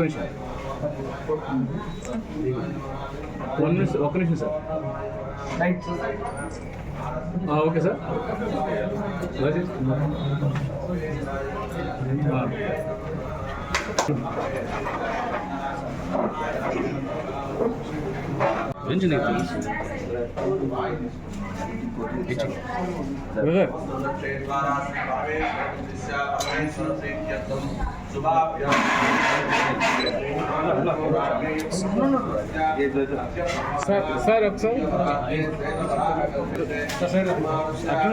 నిమిషం. వన్ నిమిషం ఒక్క నిమిషం సార్. Okay sir. గురించి నీకు తెలుసు. బ్రదర్. సార్ సార్ ఒకసారి. సార్ సార్ అక్కడ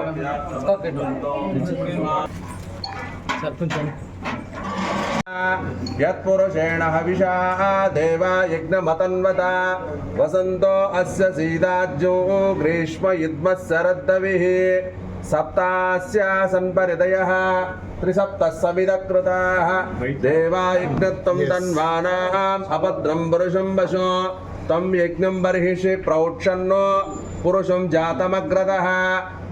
ఉండండి. బ్రదర్ సార్ అక్కడ ఉండండి. సార్ కొంచెం యత్పురుషేణ హవిషా దేవా యజ్ఞమతన్వత వసంతో అస్య సీదాజ్యో గ్రీష్మ యుద్మః శరద్దవిః సప్తాస్యాసన్ పరిదయః త్రిసప్తः సవిదకృతాः దేవా యజ్ఞత్వం తన్వానాం అభద్రం పురుషం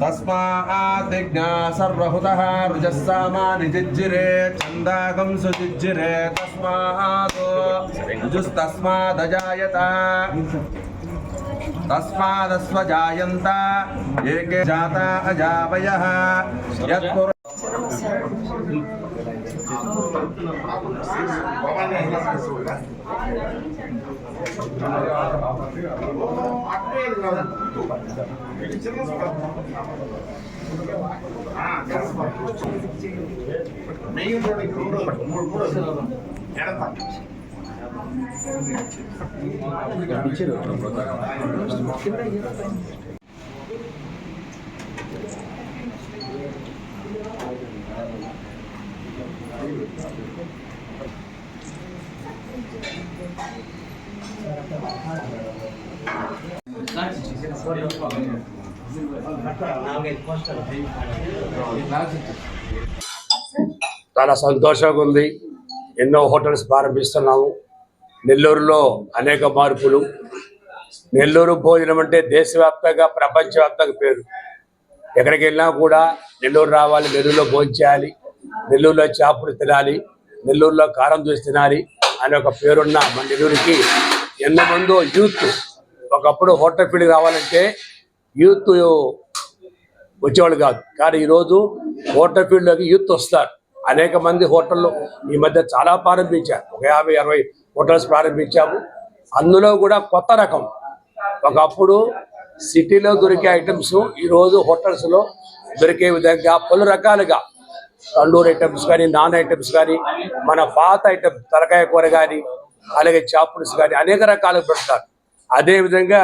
तस्माद्ज्ञा सर्वहुतः रुजस्सामानि जिज्जिरे छन्दागं सुजिज्जिरे तस्मात् रुजुस्तस्मादजायत तस्मादस्वजायन्त एके जाता अजावयः यत्पुर మెయిన్ రోడ్ మూడు మూడు మూడు ఎడతా ఇచ్చారు Thank you. చాలా సంతోషంగా ఉంది. ఎన్నో హోటల్స్ ప్రారంభిస్తున్నాము. నెల్లూరులో అనేక మార్పులు. నెల్లూరు భోజనం అంటే దేశవ్యాప్తంగా ప్రపంచవ్యాప్తంగా పేరు. ఎక్కడికి వెళ్ళినా కూడా నెల్లూరు రావాలి నెల్లూరులో భోజనం చేయాలి నెల్లూరులో చేపలు తినాలి నెల్లూరులో కారం చూసి తినాలి అనే ఒక పేరున్న మన నెల్లూరికి ఎన్నో మందో యూత్ ఒకప్పుడు హోటల్ ఫీల్డ్ రావాలంటే యూత్ వచ్చేవాళ్ళు కాదు. కానీ ఈరోజు హోటల్ ఫీల్డ్లోకి యూత్ వస్తారు. అనేక మంది హోటళ్ళు ఈ మధ్య చాలా ప్రారంభించారు. ఒక యాభై అరవై హోటల్స్ ప్రారంభించాము. అందులో కూడా కొత్త రకం. ఒకప్పుడు సిటీలో దొరికే ఐటమ్స్ ఈరోజు హోటల్స్లో దొరికే విధంగా పలు రకాలుగా తండూరు ఐటమ్స్ కానీ నాన్ ఐటమ్స్ కానీ మన పాత ఐటమ్స్ తలకాయ కూర కానీ అలాగే చాపుల్స్ కానీ అనేక రకాలు పెడతారు. అదేవిధంగా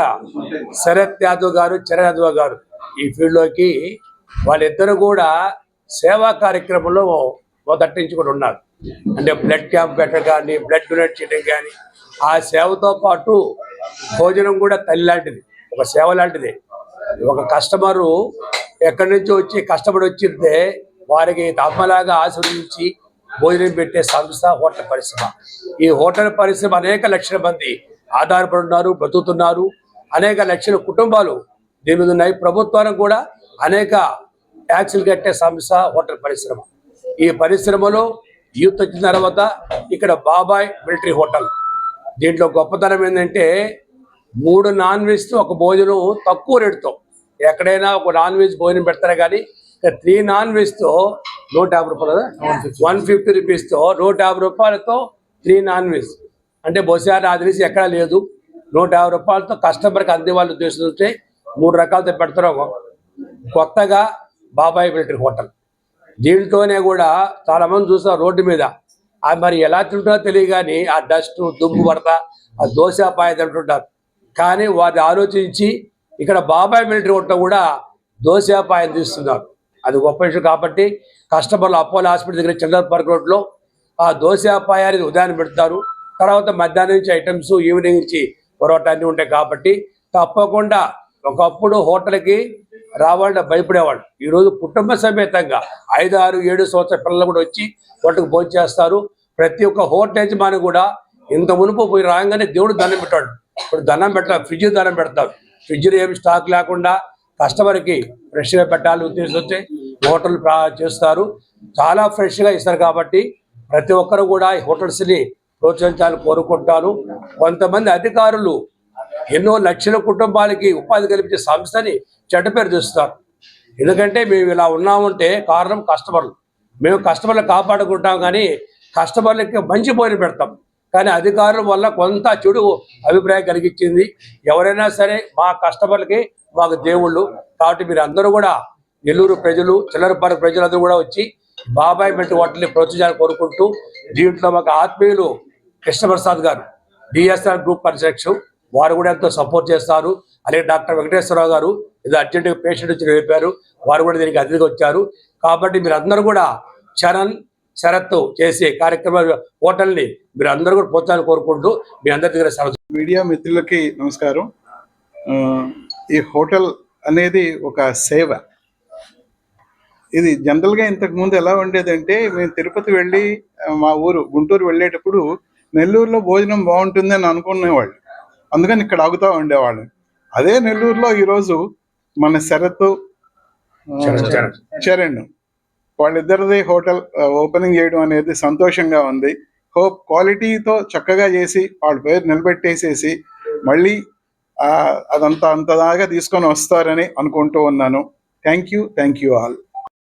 శరత్ యాదవ్ గారు చరణ్ యాదవ్ గారు ఈ ఫీల్డ్లోకి వాళ్ళిద్దరు కూడా సేవా కార్యక్రమంలో మొదటి ఉన్నారు. అంటే బ్లడ్ క్యాంప్ పెట్టడం కానీ బ్లడ్ డొనేట్ చేయడం కానీ ఆ సేవతో పాటు భోజనం కూడా తల్లి లాంటిది ఒక సేవ లాంటిది. ఒక కస్టమరు ఎక్కడి నుంచి వచ్చి కష్టపడి వచ్చితే వారికి అమ్మలాగా ఆశీర్వదించి భోజనం పెట్టే సంస్థ హోటల్ పరిశ్రమ. ఈ హోటల్ పరిశ్రమ అనేక లక్షల మంది ఆధారపడి ఉన్నారు బ్రతుకుతున్నారు. అనేక లక్షల కుటుంబాలు దీని మీద ఉన్నాయి. ప్రభుత్వానికి కూడా అనేక ట్యాక్సులు కట్టే సంస్థ హోటల్ పరిశ్రమ. ఈ పరిశ్రమలో యూత్ వచ్చిన తర్వాత ఇక్కడ బాబాయ్ మిలిటరీ హోటల్. దీంట్లో గొప్పతనం ఏంటంటే మూడు నాన్ వెజ్ ఒక భోజనం తక్కువ రేటుతో. ఎక్కడైనా ఒక నాన్ వెజ్ భోజనం పెడతారు కానీ త్రీ నాన్ వెజ్తో నూట యాభై రూపాయలు వన్ ఫిఫ్టీ రూపీస్తో నూట యాభై రూపాయలతో త్రీ నాన్ వెజ్ అంటే బహుశా నాకు ఎక్కడ ఎక్కడా లేదు. నూట యాభై రూపాయలతో కస్టమర్కి అందే వాళ్ళు ఉద్దేశించి మూడు రకాలతో పెడతారు కొత్తగా బాబాయ్ మిలిటరీ హోటల్. దీంట్లోనే కూడా చాలా మంది చూస్తారు రోడ్డు మీద. అది మరి ఎలా తింటుందో తెలియ కానీ ఆ డస్ట్ దుమ్ము పడతా ఆ దోశ పాయ తింటుంటారు కానీ వారిని ఆలోచించి ఇక్కడ బాబాయ్ మిలిటరీ హోటల్ కూడా దోశ పాయం తీస్తున్నారు. అది గొప్ప విషయం కాబట్టి కస్టమర్లు అపోలో హాస్పిటల్ దగ్గర చిల్లర పార్క్ రోడ్లో ఆ దోశ పాయాన్ని ఉదయాన్నే పెడతారు. తర్వాత మధ్యాహ్నం నుంచి ఐటమ్స్ ఈవినింగ్ నుంచి పొరోటా అన్నీ ఉంటాయి కాబట్టి తప్పకుండా ఒకప్పుడు హోటల్కి రావాలంటే భయపడేవాళ్ళు. ఈరోజు కుటుంబ సమేతంగా ఐదు ఆరు ఏడు సంవత్సరాల పిల్లలు కూడా వచ్చి హోటల్కి భోజనం చేస్తారు. ప్రతి ఒక్క హోటల్ యజమాని కూడా ఇంత మునుపు పోయి రాగానే దేవుడు దండం పెట్టాడు. ఇప్పుడు దండం పెట్టాలి ఫ్రిడ్జ్ దండం పెడతాడు ఫ్రిడ్జ్లో ఏమి స్టాక్ లేకుండా కస్టమర్కి ఫ్రెష్గా పెట్టాలి వచ్చి హోటల్ చేస్తారు. చాలా ఫ్రెష్గా ఇస్తారు కాబట్టి ప్రతి ఒక్కరు కూడా ఈ హోటల్స్ని ప్రోత్సహించాలని కోరుకుంటాను. కొంతమంది అధికారులు ఎన్నో లక్షల కుటుంబాలకి ఉపాధి కల్పించే సంస్థని చెడ్డ పేరు తెస్తారు ఎందుకంటే మేము ఇలా ఉన్నామంటే కారణం కస్టమర్లు. మేము కస్టమర్లు కాపాడుకుంటాం కానీ కస్టమర్లకి మంచి పోయిన పెడతాం. కానీ అధికారుల వల్ల కొంత చెడు అభిప్రాయం కలిగించింది. ఎవరైనా సరే మా కస్టమర్లకి మాకు దేవుళ్ళు. కాబట్టి మీరు అందరూ కూడా నెల్లూరు ప్రజలు చిల్లరపాడు ప్రజలందరూ కూడా వచ్చి బాబాయ్ మెట్టు వాటిని ప్రోత్సహించాలని కోరుకుంటూ దీంట్లో మాకు ఆత్మీయులు కృష్ణప్రసాద్ గారు డిఎస్ఆర్ గ్రూప్ అధ్యక్షుడు వారు కూడా ఎంతో సపోర్ట్ చేస్తారు. అలాగే డాక్టర్ వెంకటేశ్వరరావు గారు ఇది అర్జెంటుగా పేషెంట్ వచ్చి చెప్పారు. వారు కూడా దీనికి అతిథిగా వచ్చారు. కాబట్టి మీరు అందరూ కూడా చరణ్ శరత్ చేసే కార్యక్రమాలు హోటల్ని మీరు అందరూ కూడా ప్రోత్సాహాన్ని కోరుకుంటూ మీ అందరి దగ్గర మీడియా మిత్రులకి నమస్కారం. ఈ హోటల్ అనేది ఒక సేవ. ఇది జనరల్గా ఇంతకు ముందు ఎలా ఉండేదంటే మేము తిరుపతి వెళ్ళి మా ఊరు గుంటూరు వెళ్ళేటప్పుడు నెల్లూరులో భోజనం బాగుంటుందని అనుకునేవాళ్ళు. అందుకని ఇక్కడ ఆగుతూ ఉండేవాళ్ళు. అదే నెల్లూరులో ఈరోజు మన శరత్ చరణ్, వాళ్ళిద్దరిది హోటల్ ఓపెనింగ్ చేయడం అనేది సంతోషంగా ఉంది. హోప్ క్వాలిటీతో చక్కగా చేసి వాళ్ళ పేరు నిలబెట్టేసేసి మళ్ళీ అదంతా అంతదాగా తీసుకొని వస్తారని అనుకుంటూ ఉన్నాను. Thank you thank you all